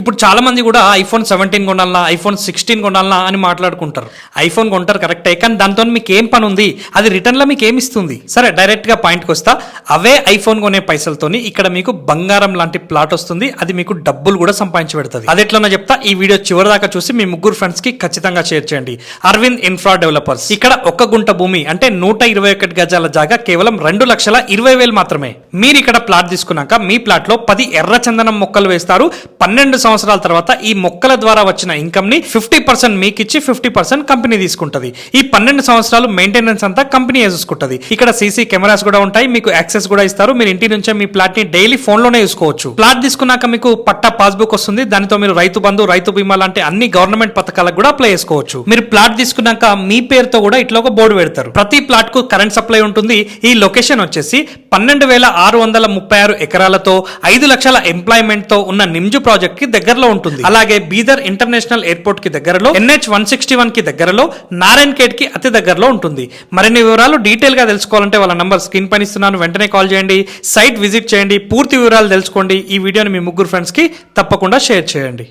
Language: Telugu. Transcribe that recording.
ఇప్పుడు చాలా మంది కూడా ఐఫోన్ సెవెంటీన్ కొనాలన్నా ఐఫోన్ సిక్స్టీన్ కొనాలన్నా అని మాట్లాడుకుంటారు. ఐఫోన్ కొంటారు కరెక్టే కానీ దాంతో మీకు ఏం పని ఉంది అది రిటర్న్లో మీకు ఏమి ఇస్తుంది సరే డైరెక్ట్గా పాయింట్కి వస్తా. అవే ఐఫోన్ కొనే పైసలతోని ఇక్కడ మీకు బంగారం లాంటి ప్లాట్ వస్తుంది. అది మీకు డబ్బులు కూడా సంపాదించి పెడుతుంది అది ఎట్లనో చెప్తా. ఈ వీడియో చివరి దాకా చూసి మీ ముగ్గురు ఫ్రెండ్స్కి ఖచ్చితంగా షేర్ చేయండి. అరవింద్ ఇన్ఫ్రా డెవలపర్స్ ఇక్కడ ఒక్క గుంట భూమి అంటే నూట ఇరవై ఒకటి గజాల జాగా కేవలం రెండు లక్షల ఇరవై వేలు మాత్రమే. మీరు ఇక్కడ ప్లాట్ తీసుకున్నాక మీ ప్లాట్లో పది ఎర్ర చందనం మొక్కలు వేస్తారు. పన్నెండు సంవత్సరాల తర్వాత ఈ మొక్కల ద్వారా వచ్చిన ఇన్కమ్ని ఫిఫ్టీ పర్సెంట్ మీకు ఇచ్చి ఫిఫ్టీ పర్సెంట్ కంపెనీ తీసుకుంటది. ఈ పన్నెండు సంవత్సరాలు మెయింటెనెన్స్ అంతా కంపెనీ చూసుకుంటది. ఇక్కడ సీసీ కెమెరాస్ కూడా ఉంటాయి మీకు యాక్సెస్ కూడా ఇస్తారు. మీరు ఇంటి నుంచే మీ ప్లాట్ని డైలీ ఫోన్లోనే చూసుకోవచ్చు. ప్లాట్ తీసుకున్నాక మీకు పట్టా పాస్బుక్ వస్తుంది. దానితో మీరు రైతు బంధు రైతు బీమా లాంటి అన్ని గవర్నమెంట్ పథకాలకు కూడా అప్లై చేసుకోవచ్చు. మీరు ప్లాట్ తీసుకున్నాక మీ పేరుతో కూడా ఇట్లా ఒక బోర్డు పెడతారు. ప్రతి ప్లాట్కు కరెంట్ సప్లై ఉంటుంది. ఈ లొకేషన్ వచ్చేసి పన్నెండు వేల ఆరు వందల ముప్పై ఆరు ఎకరాలతో ఐదు లక్షల ఎంప్లాయ్మెంట్తో ఉన్న నిమ్జు ప్రాజెక్ట్కి దగ్గరలో ఉంటుంది. అలాగే బీదర్ ఇంటర్నేషనల్ ఎయిర్పోర్ట్కి దగ్గరలో ఎన్హెచ్ వన్ సిక్స్టీ వన్కి దగ్గరలో నారాయణ్ ఖేడ్కి అతి దగ్గరలో ఉంటుంది. మరిన్ని వివరాలు డీటెయిల్గా తెలుసుకోవాలంటే వాళ్ళ నంబర్ స్క్రీన్ పైన ఇస్తున్నాను. వెంటనే కాల్ చేయండి సైట్ విజిట్ చేయండి పూర్తి వివరాలు తెలుసుకోండి. ఈ వీడియోని మీ ముగ్గురు ఫ్రెండ్స్కి తప్పకుండా షేర్ చేయండి.